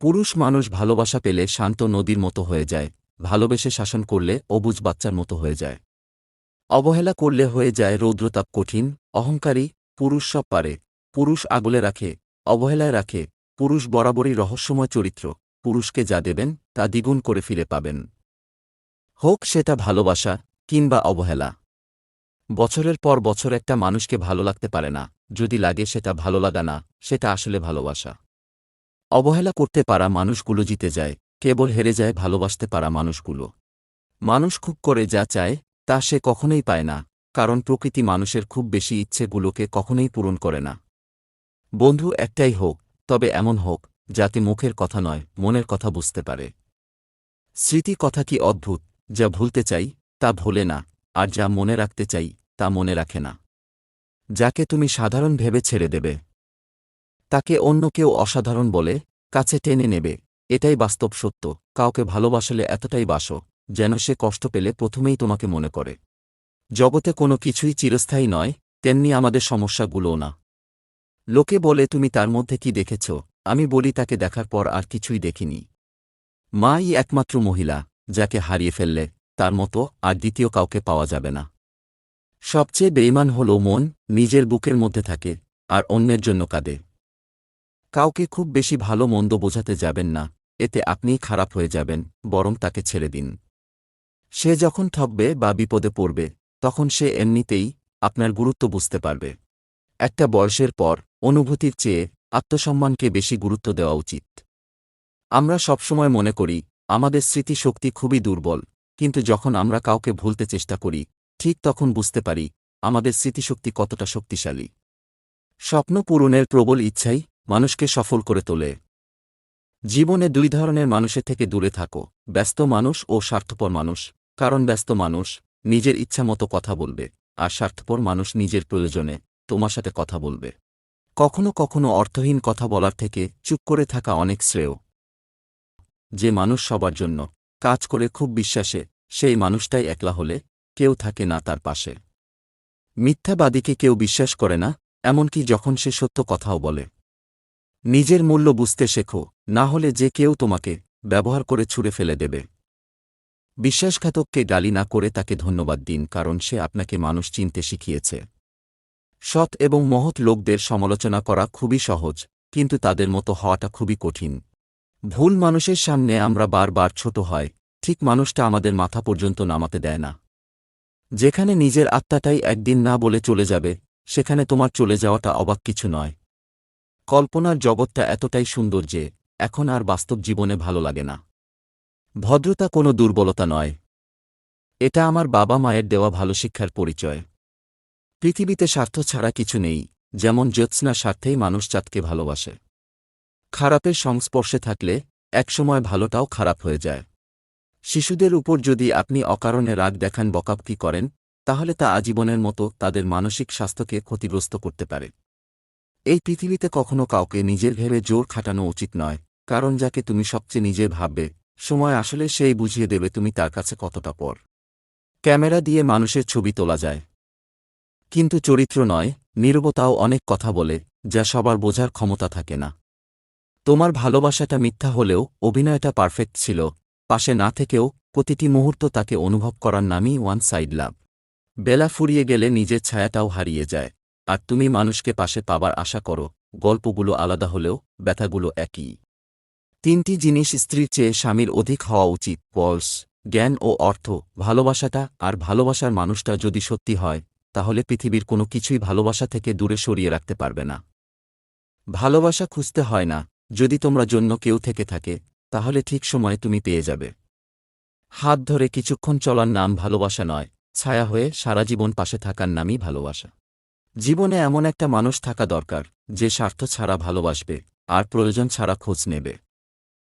পুরুষ মানুষ ভালোবাসা পেলে শান্ত নদীর মতো হয়ে যায়, ভালোবেসে শাসন করলে অবুজ বাচ্চার মতো হয়ে যায়। অবহেলা করলে হয়ে যায় রৌদ্রতাপ কঠিন, অহংকারী, পুরুষ সব পারে, পুরুষ আগলে রাখে, অবহেলায় রাখে, পুরুষ বরাবরই রহস্যময় চরিত্র, পুরুষকে যা দেবেন তা দ্বিগুণ করে ফিরে পাবেন। হোক সেটা ভালোবাসা কিংবা অবহেলা। বছরের পর বছর একটা মানুষকে ভালো লাগতে পারে না, যদি লাগে সেটা ভালো লাগা না, সেটা আসলে ভালোবাসা। অবহেলা করতে পারা মানুষগুলো জিতে যায়, কেবল হেরে যায় ভালোবাসতে পারা মানুষগুলো। মানুষ খুব করে যা চায়, তা সে কখনোই পায় না, কারণ প্রকৃতি মানুষের খুব বেশি ইচ্ছেগুলোকে কখনোই পূরণ করে না। বন্ধু একটাই হোক, তবে এমন হোক, যাতে মুখের কথা নয়, মনের কথা বুঝতে পারে। স্মৃতি কথা কি অদ্ভুত, যা ভুলতে চাই, তা ভোলে না, আর যা মনে রাখতে চাই, তা মনে রাখে না। যাকে তুমি সাধারণ ভেবে ছেড়ে দেবে। তাকে অন্য কেউ অসাধারণ বলে কাছে টেনে নেবে। এটাই বাস্তব সত্য। কাউকে ভালোবাসলে এতটাই বাসো, যেন সে কষ্ট পেলে প্রথমেই তোমাকে মনে করে। জগতে কোনো কিছুই চিরস্থায়ী নয়, তেমনি আমাদের সমস্যাগুলোও না। লোকে বলে, তুমি তার মধ্যে কি দেখেছ? আমি বলি, তাকে দেখার পর আর কিছুই দেখিনি। মাই একমাত্র মহিলা, যাকে হারিয়ে ফেললে তার মতো আর দ্বিতীয় কাউকে পাওয়া যাবে না। সবচেয়ে বেইমান হল মন, নিজের বুকের মধ্যে থাকে, আর অন্যের জন্য কাঁদে। কাউকে খুব বেশি ভালো মন্দ বোঝাতে যাবেন না, এতে আপনিই খারাপ হয়ে যাবেন, বরং তাকে ছেড়ে দিন। সে যখন ঠকবে বা বিপদে পড়বে, তখন সে এমনিতেই আপনার গুরুত্ব বুঝতে পারবে। একটা বয়সের পর, অনুভূতির চেয়ে আত্মসম্মানকে বেশি গুরুত্ব দেওয়া উচিত। আমরা সবসময় মনে করি, আমাদের স্মৃতিশক্তি খুবই দুর্বল, কিন্তু যখন আমরা কাউকে ভুলতে চেষ্টা করি, ঠিক তখন বুঝতে পারি, আমাদের স্মৃতিশক্তি কতটা শক্তিশালী। স্বপ্ন পূরণের প্রবল ইচ্ছাই মানুষকে সফল করে তোলে। জীবনে দুই ধরনের মানুষের থেকে দূরে থাকো, ব্যস্ত মানুষ ও স্বার্থপর মানুষ। কারণ ব্যস্ত মানুষ নিজের ইচ্ছামতো কথা বলবে, আর স্বার্থপর মানুষ নিজের প্রয়োজনে তোমার সাথে কথা বলবে। কখনো কখনো অর্থহীন কথা বলার থেকে চুপ করে থাকা অনেক শ্রেয়। যে মানুষ সবার জন্য কাজ করে খুব বিশ্বাসে, সেই মানুষটাই একলা হলে কেউ থাকে না তার পাশে। মিথ্যাবাদীকে কেউ বিশ্বাস করে না, এমনকি যখন সে সত্য কথাও বলে। নিজের মূল্য বুঝতে শেখো, না হলে যে কেউ তোমাকে ব্যবহার করে ছুঁড়ে ফেলে দেবে। বিশ্বাসঘাতককে গালি না করে তাকে ধন্যবাদ দিন, কারণ সে আপনাকে মানুষ চিনতে শিখিয়েছে। সৎ এবং মহৎ লোকদের সমালোচনা করা খুবই সহজ, কিন্তু তাদের মতো হওয়াটা খুবই কঠিন। ভুল মানুষের সামনে আমরা বারবার ছোট হয় ঠিক মানুষটা আমাদের মাথা পর্যন্ত নামাতে দেয় না। যেখানে নিজের আত্মাটাই একদিন না বলে চলে যাবে, সেখানে তোমার চলে যাওয়াটা অবাক কিছু নয়। কল্পনার জগৎটা এতটাই সুন্দর যে, এখন আর বাস্তব জীবনে ভালো লাগে না। ভদ্রতা কোনো দুর্বলতা নয়। এটা আমার বাবা মায়ের দেওয়া ভালো শিক্ষার পরিচয়। পৃথিবীতে স্বার্থ ছাড়া কিছু নেই, যেমন জ্যোৎস্না স্বার্থেই মানুষ চাঁদকে ভালোবাসে। খারাপের সংস্পর্শে থাকলে, একসময় ভালোটাও খারাপ হয়ে যায়। শিশুদের উপর যদি আপনি অকারণে রাগ দেখান বকাবকি করেন, তাহলে তা আজীবনের মতো তাদের মানসিক স্বাস্থ্যকে ক্ষতিগ্রস্ত করতে পারে। এই পৃথিবীতে কখনো কাউকে নিজের ভেবে জোর খাটানো উচিত নয়, কারণ যাকে তুমি সবচেয়ে নিজে ভাববে, সময় আসলে সেই বুঝিয়ে দেবে তুমি তার কাছে কতটা পর। ক্যামেরা দিয়ে মানুষের ছবি তোলা যায়। কিন্তু চরিত্র নয়, নীরবতাও অনেক কথা বলে, যা সবার বোঝার ক্ষমতা থাকে না। তোমার ভালোবাসাটা মিথ্যা হলেও অভিনয়টা পারফেক্ট ছিল, পাশে না থেকেও প্রতিটি মুহূর্ত তাকে অনুভব করার নামই ওয়ান সাইড লাভ। বেলা ফুরিয়ে গেলে নিজের ছায়াটাও হারিয়ে যায়। আর তুমি মানুষকে পাশে পাবার আশা করো, গল্পগুলো আলাদা হলেও ব্যথাগুলো একই। তিনটি জিনিস স্ত্রীর চেয়ে স্বামীর অধিক হওয়া উচিত পলস জ্ঞান ও অর্থ, ভালোবাসাটা আর ভালোবাসার মানুষটা যদি সত্যি হয়, তাহলে পৃথিবীর কোনো কিছুই ভালোবাসা থেকে দূরে সরিয়ে রাখতে পারবে না। ভালোবাসা খুঁজতে হয় না, যদি তোমরা জন্য কেউ থেকে থাকে, তাহলে ঠিক সময়ে তুমি পেয়ে যাবে। হাত ধরে কিছুক্ষণ চলার নাম ভালোবাসা নয়, ছায়া হয়ে সারা জীবন পাশে থাকার নামই ভালোবাসা। জীবনে এমন একটা মানুষ থাকা দরকার, যে স্বার্থ ছাড়া ভালোবাসবে, আর প্রয়োজন ছাড়া খোঁজ নেবে।